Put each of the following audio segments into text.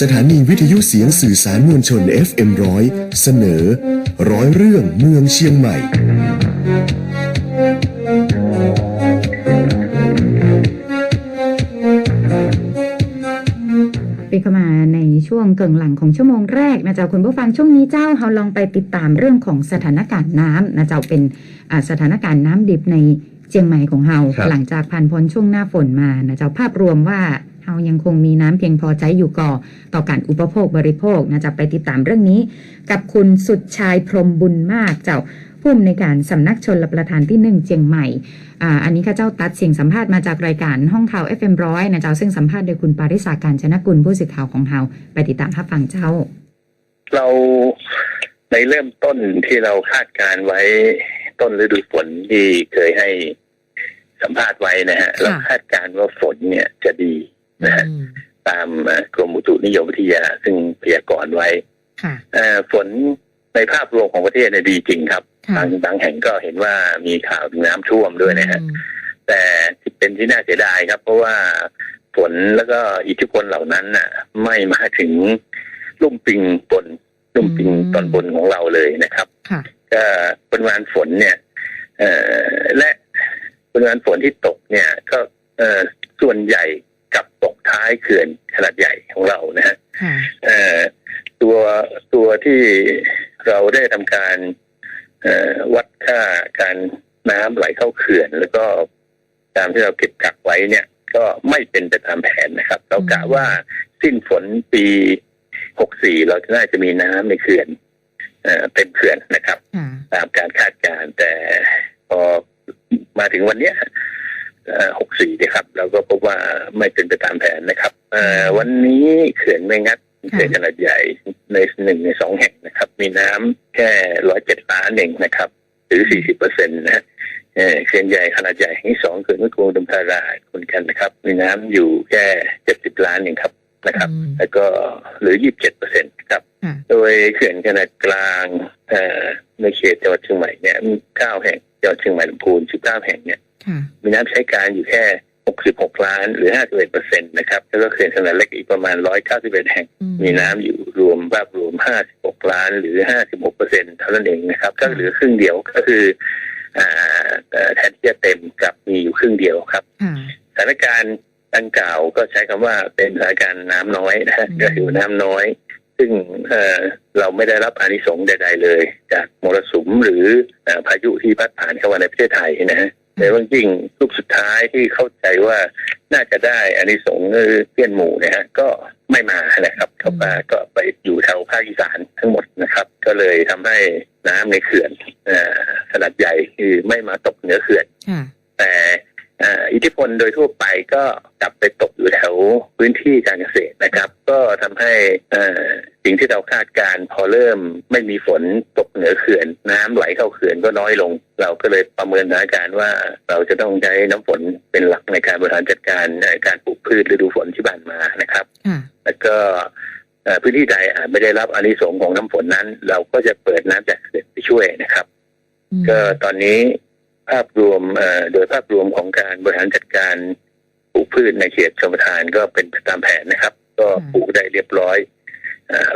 สถานีวิทยุเสียงสื่อสารมวลชน FM ร้อยเสนอ ร้อยเรื่องเมืองเชียงใหม่ปีเข้ามาในช่วงเกิงหลังของชั่วโมงแรกนะเจ้าคุณผู้ฟังช่วงนี้เจ้าเราลองไปติดตามเรื่องของสถานการณ์น้ำนะเจ้าเป็นอ่าสถานการณ์น้ำดิบในเชียงใหม่ของเราครับหลังจากผ่านพ้นช่วงหน้าฝนมานะเจ้าภาพรวมว่า เรายังคงมีน้ำเพียงพอใจอยู่ก่อ ต่อการอุปโภคบริโภคนะจะไปติดตามเรื่องนี้ กับคุณสุดชายพรมบุญมากเจ้าผู้อำนวยการสำนักชนรประทานที่หนึ่งเชียงใหม่อ่าอันนี้ข้าเจ้าตัดเสียงสัมภาษณ์มาจากรายการห้องข่าว FM ร้อยนะเจ้าซึ่งสัมภาษณ์โดยคุณปาริสาการชนะกุลผู้สื่อข่าวของเราไปติดตามรับฟังเจ้า เราในเริ่มต้นที่เราคาดการไว้ต้นฤดูฝนที่เคยให้สัมภาษณ์ไว้นะฮะเราคาดการว่าฝนเนี่ยจะดี นะฮะตามเอ่อกรมอุตุนิยมวิทยา ซึ่งพยากรณ์ไว้ค่ะเอ่อฝนในภาพรวมของประเทศเนี่ยดีจริงครับค่ะบางบางแห่งก็เห็นว่ามีข่าวถึงน้ำท่วมด้วยนะฮะแต่ที่เป็นที่น่าเสียดายครับ เพราะว่าฝนแล้วก็อิทธิพลเหล่านั้นน่ะ ไม่มาถึงลุ่มปิงบนลุ่มปิงอืมตอนบนของเราเลยนะครับค่ะก็ปริมาณฝนเนี่ยเอ่อและปริมาณฝนที่ตกเนี่ย ก็เอ่อส่วนใหญ่ กลับตกท้ายเขื่อนขนาดใหญ่ของเรานะฮะค่ะเอ่อตัวตัวที่เราได้ทำการเอ่อวัดค่าการน้ำไหลเข้าเขื่อน แล้วก็ตามที่เราเก็บกักไว้เนี่ย ก็ไม่เป็นไปตามแผนนะครับ เรากะว่าสิ้นฝนปี64เราจะน่าจะมีน้ำในเขื่อนเอ่อเต็มเขื่อนนะครับค่ะตามการคาดการณ์แต่พอมาถึงวันเนี้ย หกสี่เนี่ยครับเราก็พบว่าไม่เป็นไปตามแผนนะครับเอ่อวันนี้เขื่อนไม่งัดเขื่อนขนาดใหญ่ในหนึ่งในสองแห่งนะครับ มีน้ำแค่ร้อยเจ็ดล้านเองนะครับ หรือสี่สิบเปอร์เซ็นต์นะฮะเอ่อเขื่อนใหญ่ขนาดใหญ่แห่งที่สองเขื่อนแม่กวงดมทาราคนกันนะครับ มีน้ำอยู่แค่เจ็ดสิบล้านเองครับนะครับอืมแล้วก็หรือยี่สิบเจ็ดเปอร์เซ็นต์ครับค่ะโดยเขื่อนขนาดกลางเอ่อในเขตจังหวัดเชียงใหม่เนี่ยมีเก้าแห่งจังหวัดเชียงใหม่ลำพูนสิบเก้าแห่งเนี่ยค่ะ มีน้ำใช้การอยู่แค่หกสิบหกล้านหรือห้าสิบเอ็ดเปอร์เซ็นต์นะครับ แล้วก็เขื่อนขนาดเล็กอีกประมาณร้อยเก้าสิบเอ็ดแห่งอืมีน้ำอยู่รวมภาพรวมห้าสิบหกล้านหรือห้าสิบหกเปอร์เซ็นต์เท่านั้นเองนะครับ ก็เหลือครึ่งเดียวก็คืออ่าเอ่อแทนที่จะเต็มกลับมีอยู่ครึ่งเดียวครับค่ะสถานการณ์ดังกล่าวก็ใช้คำว่าเป็นสถานการณ์น้ำน้อยนะฮะอืมก็คือน้ำน้อย ซึ่งเอ่อเราไม่ได้รับอานิสงส์ใด ๆ เลย จากมรสุมหรือเอ่อพายุที่พัดผ่านเข้ามาในประเทศไทยนะฮะ แต่ว่าจริงลูกสุดท้ายที่เข้าใจว่าน่าจะได้อานิสงส์คือเพื่อนหมู่นะฮะก็ไม่มานะครับเข้ามาก็ไปอยู่แถวภาคอีสานทั้งหมดนะครับ ก็เลยทำให้น้ำในเขื่อนเอ่อขนาดใหญ่คือไม่มาตกเหนือเขื่อนค่ะแต่เอ่ออิทธิพลโดยทั่วไปก็กลับไปตกอยู่แถวพื้นที่การเกษตรนะครับ ก็ทำให้เอ่อสิ่งที่เราคาดการณ์พอเริ่มไม่มีฝนตกเหนือเขื่อน น้ำไหลเข้าเขื่อนก็น้อยลง เราก็เลยประเมินสถานการณ์ว่าเราจะต้องใช้น้ำฝนเป็นหลักในการบริหารจัดการในการปลูกพืชฤดูฝนที่ผ่านมานะครับค่ะแล้วก็เอ่อพื้นที่ใดอาจไม่ได้รับอานิสงส์ของน้ำฝนนั้น เราก็จะเปิดน้ำจากเขื่อนไปช่วยนะครับอืมก็ตอนนี้ ภาพรวมเอ่อโดยภาพรวมของการบริหารจัดการปลูกพืชในเขตชมทานก็เป็นไปตามแผนนะครับ ก็ปลูกได้เรียบร้อย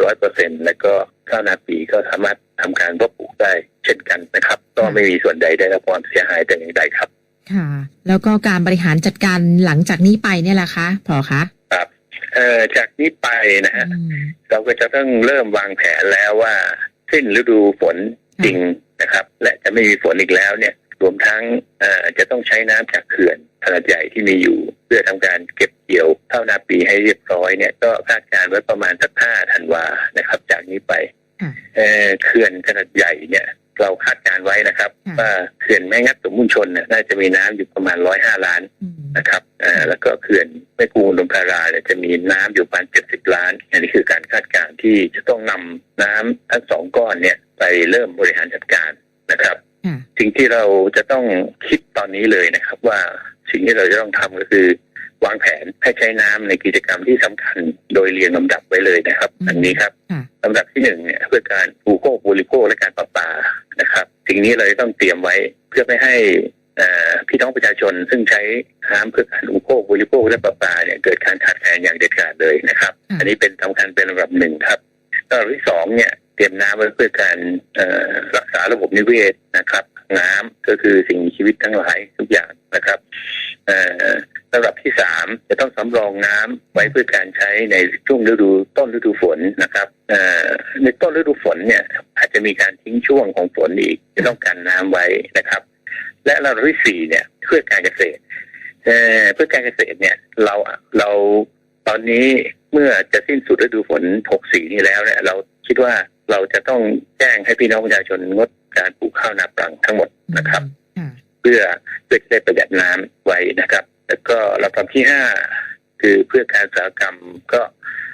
ร้อยเปอร์เซ็นต์แล้วก็ข้าวนาปีก็สามารถทำการเพาะปลูกได้เช่นกันนะครับ ก็ไม่มีส่วนใดได้รับความเสียหายแต่อย่างใดครับ ค่ะ แล้วก็การบริหารจัดการหลังจากนี้ไปเนี่ยแหละคะพอคะครับเอ่อจากนี้ไปนะฮะอืมเราก็จะต้องเริ่มวางแผนแล้วว่า สิ้นฤดูฝนจริงนะครับ และจะไม่มีฝนอีกแล้วเนี่ย รวมทั้งเอ่อจะต้องใช้น้ำจากเขื่อนขนาดใหญ่ที่มีอยู่ เพื่อทำการเก็บเกี่ยวเท่านาปีให้เรียบร้อยเนี่ยก็คาดการณ์ไว้ประมาณสักห้าธันวานะครับ จากนี้ไปค่ะเอ่อเขื่อนขนาดใหญ่เนี่ยเราคาดการณ์ไว้นะครับค่ะว่าเขื่อนแม่งัดสมมุนชนเนี่ยน่าจะมีน้ำอยู่ประมาณร้อยห้าล้านอืมนะครับอ่าแล้วก็เขื่อนแม่กูลมพาราเนี่ยจะมีน้ำอยู่ประมาณเจ็ดสิบล้านอันนี้คือการคาดการณ์ที่จะต้องนำน้ำทั้งสองก้อนเนี่ยไปเริ่มบริหารจัดการนะครับค่ะ สิ่งที่เราจะต้องคิดตอนนี้เลยนะครับ ว่าสิ่งที่เราจะต้องทำก็คือ วางแผนให้ใช้น้ำในกิจกรรมที่สำคัญ โดยเรียงลำดับไว้เลยนะครับอืมอันนี้ครับค่ะลำดับที่หนึ่งเนี่ยเพื่อการอุปโภคบริโภคและการประปานะครับ สิ่งนี้เราจะต้องเตรียมไว้เพื่อไม่ให้เอ่อพี่น้องประชาชนซึ่งใช้น้ำเพื่อการอุปโภคบริโภคและประปาเนี่ยเกิดการขาดแคลนอย่างเด็ดขาดเลยนะครับ อันนี้เป็นสำคัญเป็นระดับหนึ่งครับระดับที่สองเนี่ย เตรียมน้ำไว้เพื่อการรักษาระบบนิเวศนะครับ น้ำก็คือสิ่งมีชีวิตทั้งหลายทุกอย่างนะครับระดับที่สามจะต้องสำรองน้ำไว้เพื่อการใช้ในช่วงฤดูต้นฤดูฝนนะครับในต้นฤดูฝนเนี่ยอาจจะมีการทิ้งช่วงของฝนอีกจะต้องการน้ำไว้นะครับ และระดับที่สี่เนี่ยเพื่อการเกษตรเอ่อเพื่อการเกษตรเนี่ยเราเราตอนนี้เมื่อจะสิ้นสุดฤดูฝน 64 นี้แล้วเนี่ยเราคิดว่า เราจะต้องแจ้งให้พี่น้องประชาชนงดการปลูกข้าวนาปรังทั้งหมดนะครับค่ะเพื่อเพื่อจะได้ประหยัดน้ำไว้นะครับ แล้วก็ลำดับที่ห้าคือเพื่อการอุตสาหกรรมก็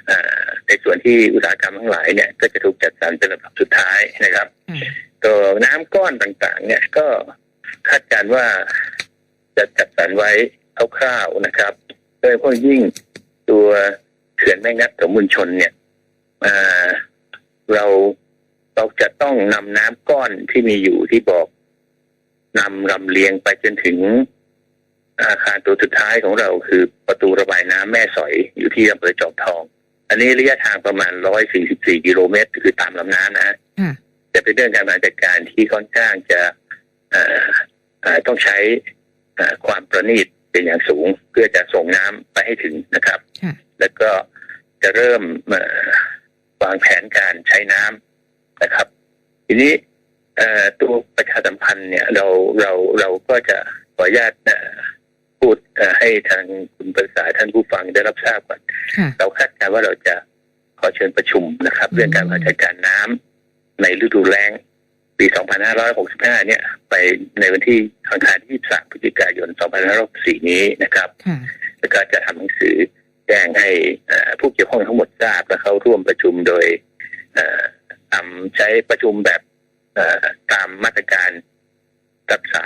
เอ่อในส่วนที่อุตสาหกรรมทั้งหลายเนี่ย ก็จะถูกจัดสรรเป็นลำดับสุดท้ายนะครับค่ะตัวน้ำก้อนต่างๆ เนี่ยก็คาดการณ์ว่าจะจัดสรรไว้คร่าวๆนะครับ โดยเฉพาะยิ่งตัวเขื่อนแม่งัดของมุลชนเนี่ย เอ่อเราเราจะต้องนำน้ำก้อนที่มีอยู่ที่บอกนำลำเลียงไปจนถึงอาคารตัวสุดท้ายของเราคือประตูระบายน้ำแม่สอยอยู่ที่อำเภอจอมทอง อันนี้ระยะทางประมาณ 144 กิโลเมตร คือตามลำน้ำนะฮะค่ะจะเป็นเรื่องการบริหารจัดการที่ค่อนข้างจะเอ่อเอ่อต้องใช้เอ่อความประณีตเป็นอย่างสูง เพื่อจะส่งน้ำไปให้ถึงนะครับค่ะแล้วก็จะเริ่มเอ่อ วางแผนการใช้น้ำนะครับ ทีนี้เอ่อตัวประชาสัมพันธ์เนี่ยเราเราเราก็จะขออนุญาตเอ่อพูดเอ่อให้ทางคุณประสาท่านผู้ฟังได้รับทราบก่อนค่ะเราคาดการณ์ว่าเราจะขอเชิญประชุมนะครับอืมเรื่องการบริหารจัดการน้ำในฤดูแล้งปี 2565 เนี่ย ไปในวันที่อังคารที่ 23 พฤศจิกายน 2564 นี้นะครับค่ะแล้วก็จะทำหนังสือ แจ้งให้ผู้เกี่ยวข้องทั้งหมดทราบและเข้าร่วมประชุมโดยทำใช้ประชุมแบบตามมาตรการรักษา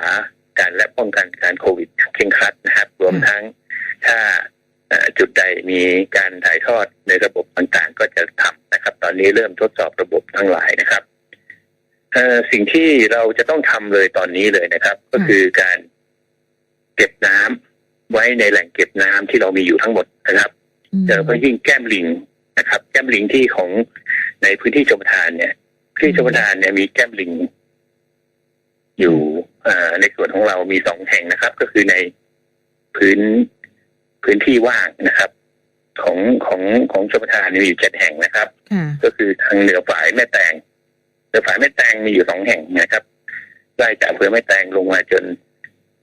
การและป้องกันการโควิดเคร่งครัดนะครับ รวมทั้งถ้าจุดใดมีการถ่ายทอดในระบบต่างๆ ก็จะทำนะครับ ตอนนี้เริ่มทดสอบระบบทั้งหลายนะครับสิ่งที่เราจะต้องทำเลยตอนนี้เลยนะครับ ก็คือการเก็บน้ำ ไว้ในแหล่งเก็บน้ำที่เรามีอยู่ทั้งหมดนะครับอืมเจอเพราะยิ่งแก้มลิงนะครับ แก้มลิงที่ของในพื้นที่ชมทานเนี่ยพื้นที่ชมทานเนี่ยมีแก้มลิง อยู่เอ่อในส่วนของเรามีสองแห่งนะครับ ก็คือในพื้นพื้นที่ว่างนะครับ ของของของชมทานมีอยู่เจ็ดแห่งนะครับค่ะก็คือทางเหนือฝายแม่แตงเหนือฝายแม่แตงมีอยู่สองแห่งนะครับไล่จากอำเภอแม่แตงลงมาจน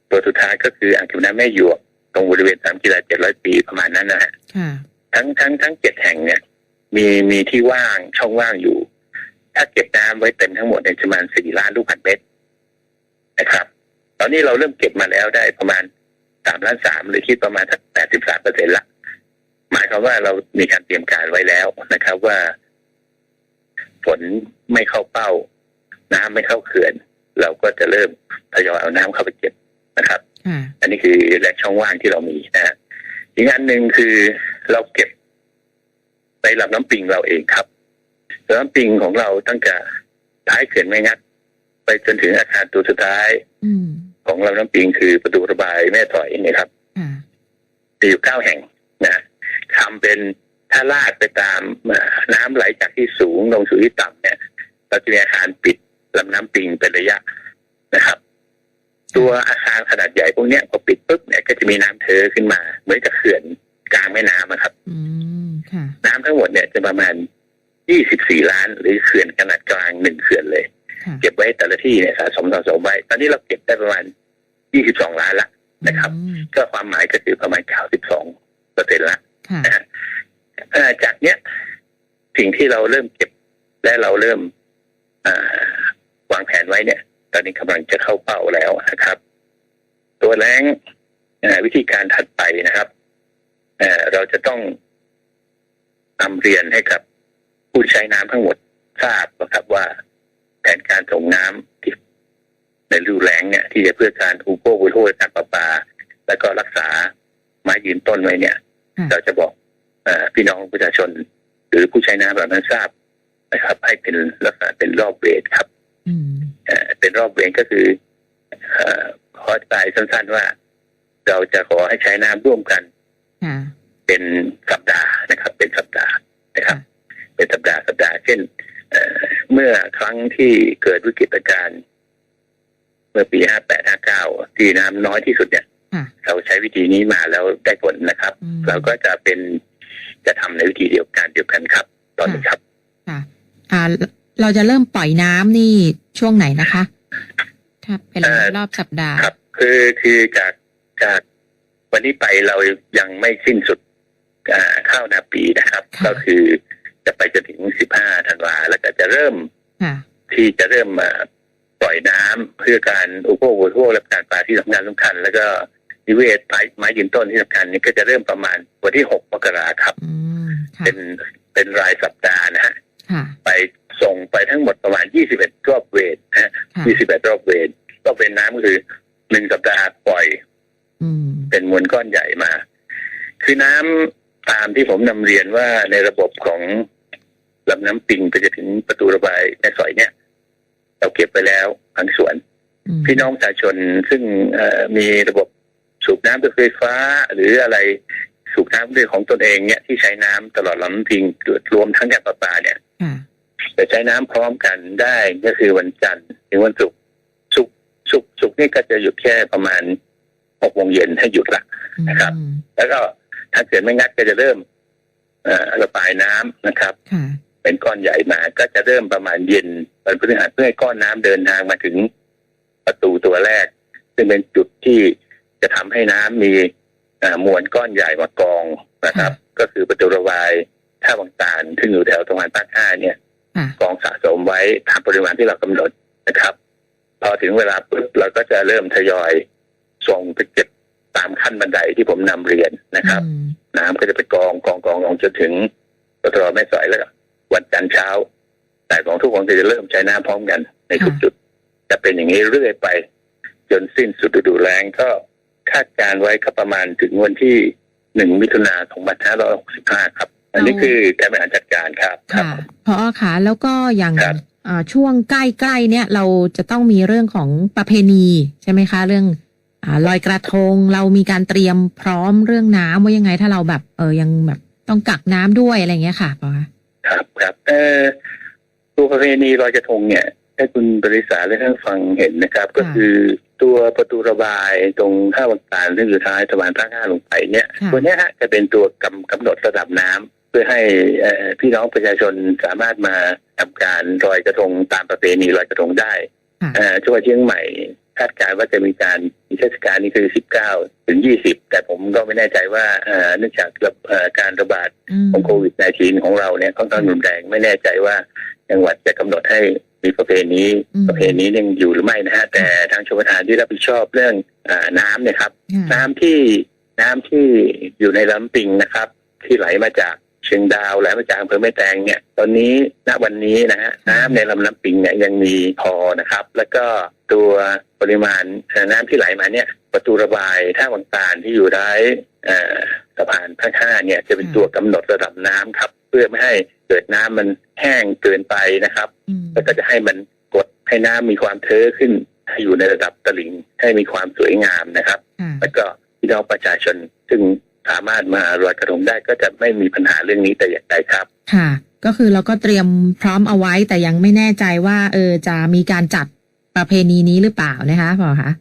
ตัวสุดท้ายก็คืออ่างเก็บน้ำแม่หยวก ตรงบริเวณสามกิโลเจ็ดร้อยปีประมาณนั้นนะฮะค่ะทั้งทั้งทั้งเจ็ดแห่งเนี่ย มีมีที่ว่างช่องว่างอยู่ ถ้าเก็บน้ำไว้เต็มทั้งหมดในยประมาณสี่ล้านลูกบาศก์เมตรนะครับ ตอนนี้เราเริ่มเก็บมาแล้วได้ประมาณสามล้านสามหรือคิดประมาณสักแปดสิบสามเปอร์เซ็นละหมายความว่าเรามีการเตรียมการไว้แล้วนะครับว่าฝนไม่เข้าเป้า น้ำไม่เข้าเขื่อน เราก็จะเริ่มทยอยเอาน้ำเข้าไปเก็บนะครับค่ะ อันนี้คือแหล่งช่องว่างที่เรามีนะฮะอีกอันหนึ่งคือเราเก็บในลำน้ำปิงเราเองครับลำน้ำปิงของเราตั้งแต่ท้ายเขื่อนแม่งัด ไปจนถึงอาคารตัวสุดท้ายอืมของลำน้ำปิงคือประตูระบายแม่สอยเนี่ยครับค่ะมีอยู่เก้าแห่งนะทำเป็นถ้าลาดไปตามเอ่อน้ำไหลจากที่สูงลงสู่ที่ต่ำเนี่ยเราจะมีอาคารปิดลำน้ำปิงเป็นระยะนะครับ ตัวอาคารขนาดใหญ่พวกเนี้ยพอปิดปุ๊บเนี่ยก็จะมีน้ำเทขึ้นมา เหมือนกับเขื่อนกลางแม่น้ำอะครับอืมค่ะน้ำทั้งหมดเนี่ยจะประมาณ 24 ล้าน หรือเขื่อนขนาดกลางหนึ่งเขื่อนเลยค่ะเก็บไว้แต่ละที่เนี่ยสะสมสะสมไว้ ตอนนี้เราเก็บได้ประมาณ 22 ล้านละนะครับอืมก็ความหมายก็คือประมาณ 92เปอร์เซ็นต์ละค่ะนะฮะเอ่อจากเนี้ยสิ่งที่เราเริ่มเก็บและเราเริ่มเอ่อวางแผนไว้เนี่ย ตอนนี้กำลังจะเข้าเป้าแล้วนะครับ ตัวแรงเอ่อวิธีการถัดไปนะครับเอ่อเราจะต้องนำเรียนให้กับผู้ใช้น้ำทั้งหมดทราบนะครับว่าแผนการส่งน้ำที่ในฤดูแล้งเนี่ย ที่จะเพื่อการอุปโภคบริโภคการประปา แล้วก็รักษาไม้ยืนต้นไว้เนี่ยค่ะเราจะบอกเออพี่น้องประชาชน หรือผู้ใช้น้ำเหล่านั้นทราบนะครับ ให้เป็นลักษณะเป็นรอบเวรครับอืม เป็นรอบเวงก็คือขอตายสั้นๆว่า เราจะขอให้ใช้น้ำร่วมกันเป็นสัปดาห์นะครับ เป็นสัปดาห์นะครับ เป็นสัปดาห์สัปดาห์เช่นเมื่อครั้งที่เกิดวิกฤตการเมื่อปีห้าแปดห้าเก้าที่น้ำน้อยที่สุดเนี่ยเราใช้วิธีนี้มาแล้วได้ผลนะครับ เราก็จะเป็นจะทำในวิธีเดียวกันเดียวกันครับ ตอนนี้ครับ ค่ะ เราจะเริ่มปล่อยน้ำนี่ช่วงไหนนะคะถ้าเป็นเอ่อรอบสัปดาห์ครับ คือคือจากจากวันนี้ไปเรายังไม่สิ้นสุดอ่าข้าวนาปีนะครับ ก็คือจะไปจนถึง15ธันวาแล้วก็จะเริ่มค่ะที่จะเริ่มมาปล่อยน้ำเพื่อการอุปโภคบริโภคและการปลาที่สำคัญสำคัญ แล้วก็นิเวศไม้ไม้ยืนต้นที่สำคัญนี่ก็จะเริ่มประมาณวันที่6มกราครับอืมค่ะเป็นเป็นรายสัปดาห์นะฮะค่ะไป ส่งไปทั้งหมดประมาณ 21 รอบเวทนะฮะค่ะ21 รอบเวทรอบเวทน้ำก็คือหนึ่งสัปดาห์ปล่อยอืมเป็นมวลก้อนใหญ่มา คือน้ำตามที่ผมนำเรียนว่าในระบบของลำน้ำปิงไปจะถึงประตูระบายแม่สอยเนี่ย เราเก็บไปแล้วบางส่วนอืมพี่น้องประชาชนซึ่งเอ่อมีระบบสูบน้ำด้วยไฟฟ้า หรืออะไรสูบน้ำด้วยของตนเองเนี่ยที่ใช้น้ำตลอดลำน้ำปิงรวมทั้งการประปาเนี่ย ค่ะจะใช้น้ำพร้อมกันได้ก็คือวันจันทร์ถึงวันศุกร์ศุกร์ศุกร์ศุกร์นี่ก็จะหยุดแค่ประมาณหกโมงเย็นให้หยุดละนะครับอืมแล้วก็ถ้าเกิดไม่งัดก็จะเริ่มเอ่อระบายน้ำนะครับค่ะเป็นก้อนใหญ่มาก็จะเริ่มประมาณเย็นวันพฤหัสเพื่อให้ก้อนน้ำเดินทางมาถึงประตูตัวแรก ซึ่งเป็นจุดที่จะทำให้น้ำมีเอ่อมวลก้อนใหญ่มากองนะครับ ก็คือประตูระบายท่าบางตาลซึ่งอยู่แถวตรงานภาคห้าเนี่ยค่ะ กองสะสมไว้ตามปริมาณที่เรากำหนดนะครับ พอถึงเวลาปุ๊บเราก็จะเริ่มทยอยส่งไปเก็บตามขั้นบันไดที่ผมนำเรียนนะครับอืมน้ำก็จะไปกองกองกองกองจนถึงปตรแม่สอยแล้วก็วันจันทร์เช้า แต่ของทุกคนก็จะเริ่มใช้น้ำพร้อมกันในทุกจุด จะเป็นอย่างนี้เรื่อยไป จนสิ้นสุดฤดูแล้งก็คาดการณ์ไว้ก็ประมาณถึงวันที่หนึ่งมิถุนาสองพันห้าร้อยหกสิบห้าครับ อันนี้คือการบริหารจัดการครับครัค่ะบพอค่ะแล้วก็อย่างครับอ่าช่วงใกล้ๆเนี่ยเราจะต้องมีเรื่องของประเพณีใช่ไหมคะ เรื่องอ่าลอยกระทงเรามีการเตรียมพร้อมเรื่องน้ำว่ายังไงถ้าเราแบบเออยังแบบต้องกักน้ำด้วยอะไรอย่างเงี้ยค่ะปอคะครับครับเอ่อตัวประเพณีลอยกระทงเนี่ยให้คุณบริษาและท่านฟังเห็นนะครับ ก็คือตัวประตูระบายตรงท่าวังตาลซึ่งอยู่ท้ายสะพานพระห้าลงไปเนี่ยค่ะตัวเนี้ยฮะจะเป็นตัวกำกำหนดระดับน้ำเพื่อให้เอ่อพี่น้องประชาชนสามารถมาทำการลอยกระทงตามประเพณีลอยกระทงได้ค่ะเอ่อจังหวัดเชียงใหม่คาดการณ์ว่าจะมีการมีเทศกาลนี้คือ 19 ถึง 20 แต่ผมก็ไม่แน่ใจว่าเอ่อเนื่องจากระเอ่อการระบาดอืมของโควิด -19 ของเราเนี่ยค่อนข้างรุนแรงไม่แน่ใจว่าจังหวัดจะกำหนดให้มีประเพณีอืมประเพณียังอยู่หรือไม่นะฮะแต่ทางชมประทานที่รับผิดชอบเรื่องอาน้ำเนี่ยครับค่ะน้ำที่น้ำที่อยู่ในลำปิงนะครับ ที่ไหลมาจาก เชียงดาวไหลมาจากอำเภอแม่แตงเนี่ยตอนนี้ณวันนี้นะฮะน้ำในลำน้ำปิงเนี่ยยังมีพอนะครับ แล้วก็ตัวปริมาณเอ่อน้ำที่ไหลมาเนี่ยประตูระบายท่าวังตาลที่อยู่ท้ายเอ่อสะพานพระห้าเนี่ยจะเป็นตัวกำหนดระดับน้ำครับ เพื่อไม่ให้เกิดน้ำมันแห้งเกินไปนะครับอืมแล้วก็จะให้มันกดให้น้ำมีความเทอะขึ้นให้อยู่ในระดับตลิ่งให้มีความสวยงามนะครับค่ะแล้วก็พี่น้องประชาชนซึ่ง สามารถมาลอยกระทงได้ก็จะไม่มีปัญหาเรื่องนี้แต่อย่างใดครับ ค่ะ ก็คือเราก็เตรียมพร้อมเอาไว้แต่ยังไม่แน่ใจว่า เออจะมีการจัดประเพณีนี้หรือเปล่านะคะปอคะ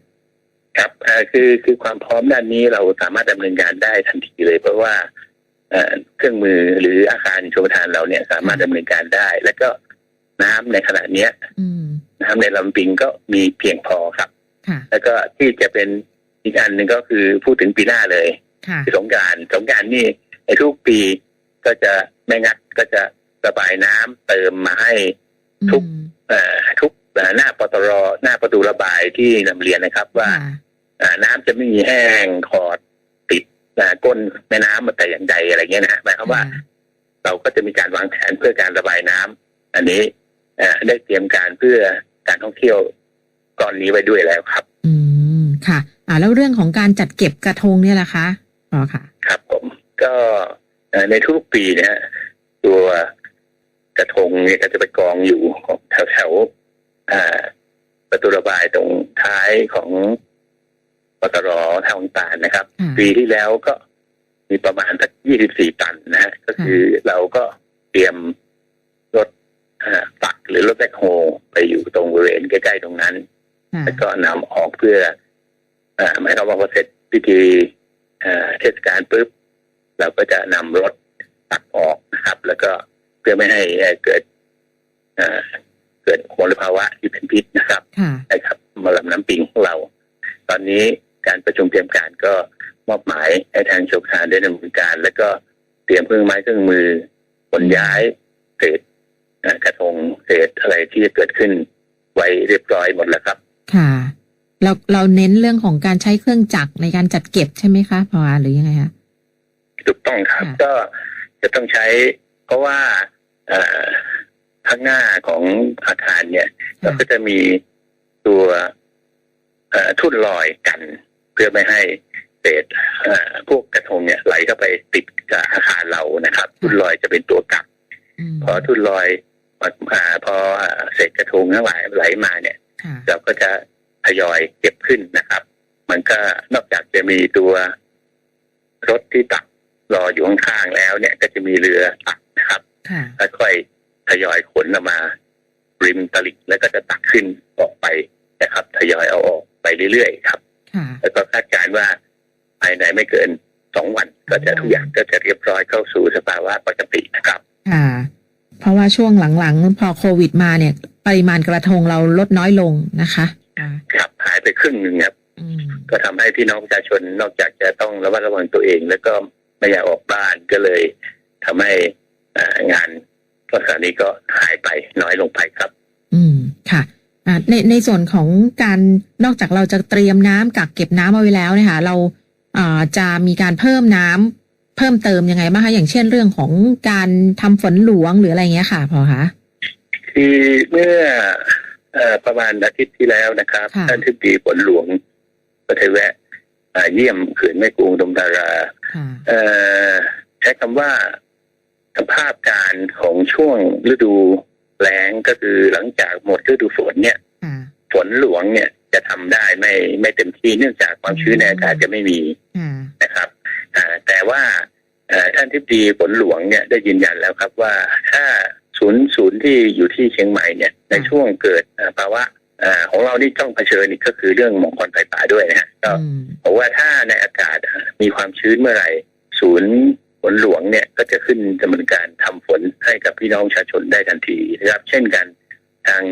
ครับเอ่อคือคือความพร้อมด้านนี้เราสามารถดำเนินการได้ทันทีเลย เพราะว่าเอ่อเครื่องมือหรืออาคารชมทานเราเนี่ยสามารถดำเนินการได้ แล้วก็น้ำในขณะเนี้ยอืมน้ำในลำปิงก็มีเพียงพอครับค่ะแล้วก็ที่จะเป็นอีกอันหนึ่งก็คือพูดถึงปีหน้าเลย ค่ะสงกรารสงกรารนี่ในทุกปีก็จะไม่งัดก็จะระบายน้ำเติมมาให้ทุกอืมเอ่อทุกเอ่อหน้าปตรหน้าประตูระบายที่นำเรียนนะครับว่าค่ะเอ่อน้ำจะไม่มีแห้งขอดติดเอ่อก้นแม่น้ำมาแต่อย่างใดอะไรเงี้ยนะฮะหมายความว่า เราก็จะมีการวางแผนเพื่อการระบายน้ำอันนี้เอ่อได้เตรียมการเพื่อการท่องเที่ยวก่อนนี้ไว้ด้วยแล้วครับ อืมค่ะ อ่าแล้วเรื่องของการจัดเก็บกระทงเนี่ยล่ะคะ อ๋อค่ะ ครับผมก็เอ่อในทุกปีเนี่ยตัวกระทงเนี่ยก็จะไปกองอยู่แถวแถวๆอ่าประตูระบายตรงท้ายของปตรทางตาลนะครับค่ะปีที่แล้วก็มีประมาณสักยี่สิบสี่ตันนะฮะก็คือเราก็เตรียมรถเอ่อปักหรือรถแบคโฮไปอยู่ตรงบริเวณใกล้ๆตรงนั้นค่ะแล้วก็นำออกเพื่อเอ่อหมายความว่าพอเสร็จพิธี เอ่อเทศกาลปุ๊บเราก็จะนำรถตักออกนะครับ แล้วก็เพื่อไม่ให้เอ่อเกิดเอ่อเกิดมลภาวะที่เป็นพิษนะครับค่ะนะครับมาลำน้ำปิงของเรา ตอนนี้การประชุมเตรียมการก็มอบหมายให้ทางโชคทานได้ดำเนินการ แล้วก็เตรียมเครื่องไม้เครื่องมือขนย้ายเศษเอ่อกระทงเศษอะไรที่จะเกิดขึ้นไว้เรียบร้อยหมดแล้วครับ ค่ะ เราเราเน้นเรื่องของการใช้เครื่องจักรในการจัดเก็บใช่ไหมคะพอหรือยังไงคะถูกต้องครับค่ะก็จะต้องใช้ เพราะว่าเอ่อข้างหน้าของอาคารเนี่ยเราค่ะก็จะมีตัวเอ่อทุ่นลอยกัน เพื่อไม่ให้เศษเอ่อพวกกระทงเนี่ยไหลเข้าไปติดกับอาคารเรานะครับ ทุ่นลอยจะเป็นตัวกักอืมพอทุ่นลอยมาอ่าพอเศษกระทงทั้งหลายไหลมาเนี่ยค่ะเราก็จะ ทยอยเก็บขึ้นนะครับ มันก็นอกจากจะมีตัวรถที่ตักรออยู่ข้างๆแล้วเนี่ย ก็จะมีเรือตักนะครับค่ะค่อยๆทยอยขนออกมา ริมตลิ่งแล้วก็จะตักขึ้นออกไปนะครับ ทยอยเอาออกไปเรื่อยๆครับค่ะแล้วก็คาดการณ์ว่าภายในไม่เกินสองวันก็จะทุกอย่างก็จะเรียบร้อยเข้าสู่สภาวะปกตินะครับค่ะเพราะว่าช่วงหลังๆ พอโควิดมาเนี่ย ปริมาณกระทงเราลดน้อยลงนะคะ ค่ะครับหายไปครึ่งหนึ่งครับอืมก็ทำให้พี่น้องประชาชนนอกจากจะต้องระมัดระวังตัวเอง แล้วก็ไม่อยากออกบ้านก็เลยทำให้เอ่องานลักษณะนี้ก็หายไปน้อยลงไปครับ อืมค่ะอ่าในในส่วนของการนอกจากเราจะเตรียมน้ำกักเก็บน้ำเอาไว้แล้วเนี่ยค่ะเราอ่าจะมีการเพิ่มน้ำเพิ่มเติมยังไงบ้างคะอย่างเช่นเรื่องของการทำฝนหลวงหรืออะไรเงี้ยค่ะพอคะคือเมื่อเอ่อ ประมาณอาทิตย์ที่แล้วนะครับค่ะท่านทิบดีฝนหลวงประเทศแวะอ่าเยี่ยมเขื่อนแม่กรุงดมดาราค่ะเอ่อใช้คำว่าสภาพการของช่วงฤดูแล้งก็คือหลังจากหมดฤดูฝนเนี่ยค่ะฝนหลวงเนี่ยจะทำได้ไม่ไม่เต็มที่เนื่องจากความชื้นในอากาศจะไม่มีค่ะนะครับอ่าแต่ว่าเอ่อท่านทิบดีฝนหลวงเนี่ยได้ยืนยันแล้วครับว่าถ้าศูนย์ศูนย์ที่อยู่ที่เชียงใหม่เนี่ย ในช่วงเกิดเอ่อภาวะอ่าของเรานี่ต้องเผชิญอีกก็คือเรื่องหมอกควันไฟป่าด้วยนะฮะก็อืมบอกว่าถ้าในอากาศมีความชื้นเมื่อไหร่ ศูนย์ฝนหลวงเนี่ยก็จะขึ้นดำเนินการทำฝนให้กับพี่น้องประชาชนได้ทันทีนะครับ เช่นกันทาง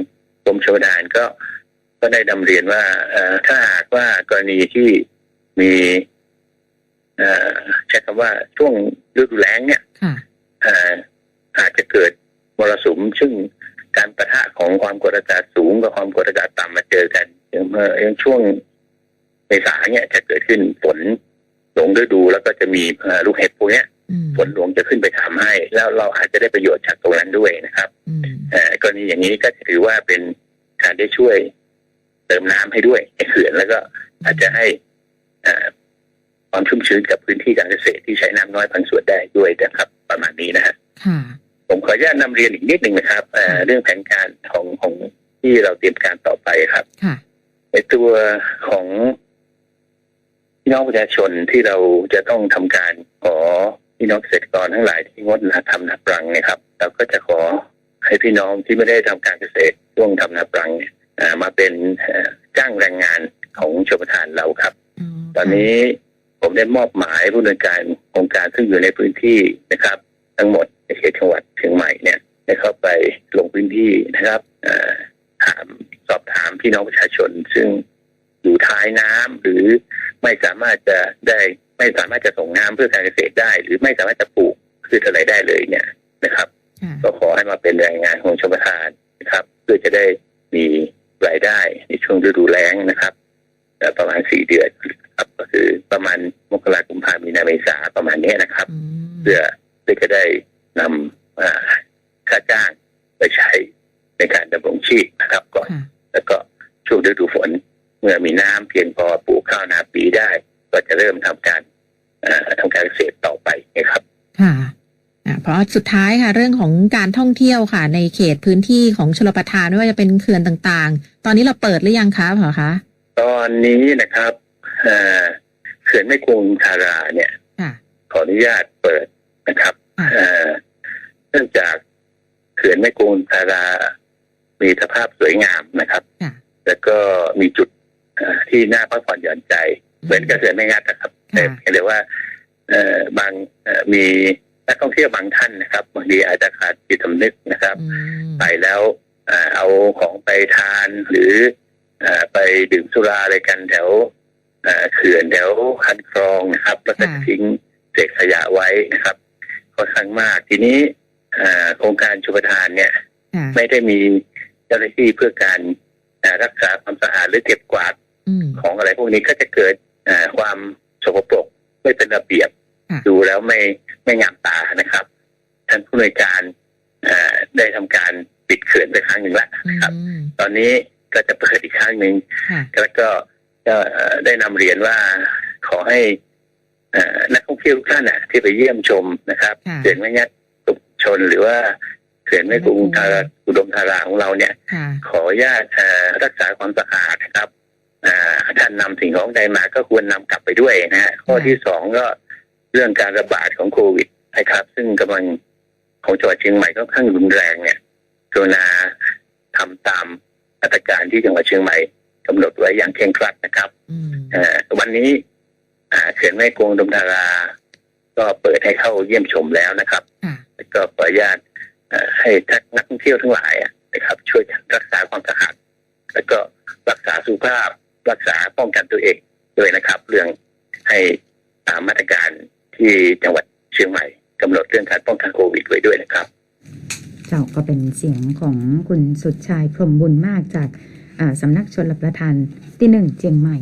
กรมชลประทานก็ก็ได้ดำเรียนว่าเอ่อถ้าหากว่ากรณีที่มีเอ่อใช้คำว่าช่วงฤดูแล้งเนี่ยค่ะเอ่ออาจจะเกิดมรสุมซึ่ง การประทะของความกดอากาศสูงกับความกดอากาศต่ำมาเจอกันอย่างเมื่ออย่างช่วงเมษาเนี่ยจะเกิดขึ้นฝนหลงฤดูแล้วก็จะมีเอ่อลูกเห็บพวกเนี้ยอืมฝนหลวงจะขึ้นไปทำให้ แล้วเราอาจจะได้ประโยชน์จากตรงนั้นด้วยนะครับอืมเอ่อกรณีอย่างนี้ก็ถือว่าเป็นการได้ช่วยเติมน้ำให้ด้วยในเขื่อนแล้วก็อาจจะให้เอ่อความชุ่มชื้นกับพื้นที่การเกษตรที่ใช้น้ำน้อยบางส่วนได้ด้วยนะครับ ประมาณนี้นะฮะค่ะผม ขออนุญาตนำเรียนอีกนิดหนึ่งนะครับเอ่อเรื่องแผนการของของที่เราเตรียมการต่อไปครับค่ะในตัวของพี่น้องประชาชนที่เราจะต้องทำการขอพี่น้องเกษตรกรทั้งหลายที่งดทำนาปรังเนะครับเราก็จะขอให้พี่น้องที่ไม่ได้ทำการเกษตรช่วงทำนาปรังเนี่ยเอ่อมาเป็นเอ่อจ้างแรงงานของชมประทานเราครับ ตอนนี้ผมได้มอบหมายผู้ดำเนินการโครงการซึ่งอยู่ในพื้นที่นะครับ ทั้งหมดในเขตจังหวัดเชียงใหม่เนี่ยได้เข้าไปลงพื้นที่นะครับเอ่อถามสอบถามพี่น้องประชาชน ซึ่งอยู่ท้ายน้ำหรือไม่สามารถจะได้ไม่สามารถจะส่งน้ำเพื่อการเกษตรได้ หรือไม่สามารถจะปลูกพืชอะไรได้เลยเนี่ยนะครับค่ะก็ขอให้มาเป็นแรงงานของชมประทานนะครับ เพื่อจะได้มีรายได้ในช่วงฤดูแล้งนะครับเอ่อประมาณสี่เดือนครับก็คือประมาณมกราคมกุมภาพันธ์มีนาเมษาประมาณนี้นะครับอืมเพื่อ เพื่อจะได้นำอ่าค่าจ้างไปใช้ในการดำรงชีพนะครับก่อนค่ะแล้วก็ช่วงฤดูฝนเมื่อมีน้ำเพียงพอปลูกข้าวนาปีได้ ก็จะเริ่มทำการเอ่อทำการเกษตรต่อไปนะครับ ค่ะอ่าเพราะสุดท้ายค่ะ เรื่องของการท่องเที่ยวค่ะ ในเขตพื้นที่ของชลประทานไม่ว่าจะเป็นเขื่อนต่างๆ ตอนนี้เราเปิดหรือยังคะผอคะตอนนี้นะครับเอ่อเขื่อนแม่กรุงทาราเนี่ยค่ะขออนุญาตเปิด นะครับค่ะเอ่อเนื่องจากขื่อนแม่กลงทารามีสภาพสวยงามนะครับค่ะแล้วก็มีจุดเอ่อที่น่าพักผ่อนหย่อนใจ เหมือนกับเขื่อนแม่งัดนะครับแต่ค่ะเพียงแต่ว่าเอ่อบางเอ่อมีนักท่องเที่ยวบางท่านนะครับบางทีอาจจะขาดจิตสำนึกนะครับอืมไปแล้วเอ่อเอาของไปทานหรือเอ่อไปดื่มสุราอะไรกันแถวเอ่อเขื่อนแถวคันคลองนะครับแล้วก็ทิ้งเศษขยะไว้นะครับ ค่อนข้างมาก ทีนี้เอ่อโครงการชุปทานเนี่ยค่ะไม่ได้มีเจ้าหน้าที่เพื่อการเอ่อรักษาความสะอาดหรือเก็บกวาดอืมของอะไรพวกนี้ก็จะเกิดเอ่อความสกปรกไม่เป็นระเบียบค่ะดูแล้วไม่ไม่งามตานะครับท่านผู้ในวยการเอ่อได้ทำการปิดเขื่อนไปครั้งหนึ่งแล้วอืนะครับมตอนนี้ก็จะเปิดอีกครั้งหนึ่งค่ะแล้วก็ก็เอ่อได้นำเรียนว่าขอให้เอ่อ นักท่องเที่ยวทุกท่านน่ะที่ไปเยี่ยมชมนะครับค่ะเขื่อนแม่ยัดตุกชนหรือว่าเขื่อนแม่กรุงทาราอุดมธาราของเราเนี่ยค่ะขออนุญาตเอ่อรักษาความสะอาดนะครับอ่าท่านนำสิ่งของใดมาก็ควรนำกลับไปด้วยนะฮะข้อที่สองก็เรื่องการระบาดของโควิดนะครับ ซึ่งกำลังของจังหวัดเชียงใหม่ค่อนข้างรุนแรงเนี่ยกรุณาทำตามมาตรการที่จังหวัดเชียงใหม่กำหนดไว้อย่างเคร่งครัดนะครับอืมเอ่อวันนี้อ่า เขื่อนแม่กวงดมดารา ก็เปิดให้เข้าเยี่ยมชมแล้วนะครับค่ะแล้วก็ขออนุญาตเอ่อให้นักท่องเที่ยวทั้งหลายอะนะครับ ช่วยกันรักษาความสะอาดแล้วก็รักษาสุขภาพรักษาป้องกันตัวเองด้วยนะครับ เรื่องให้ตามมาตรการที่จังหวัดเชียงใหม่กำหนดเรื่องการป้องกันโควิดไว้ด้วยนะครับเจ้าก็เป็นเสียงของคุณสุดชายพรหมบุญมากจากอ่าสำนักชนรับประทานที่หนึ่งเจียงใหม่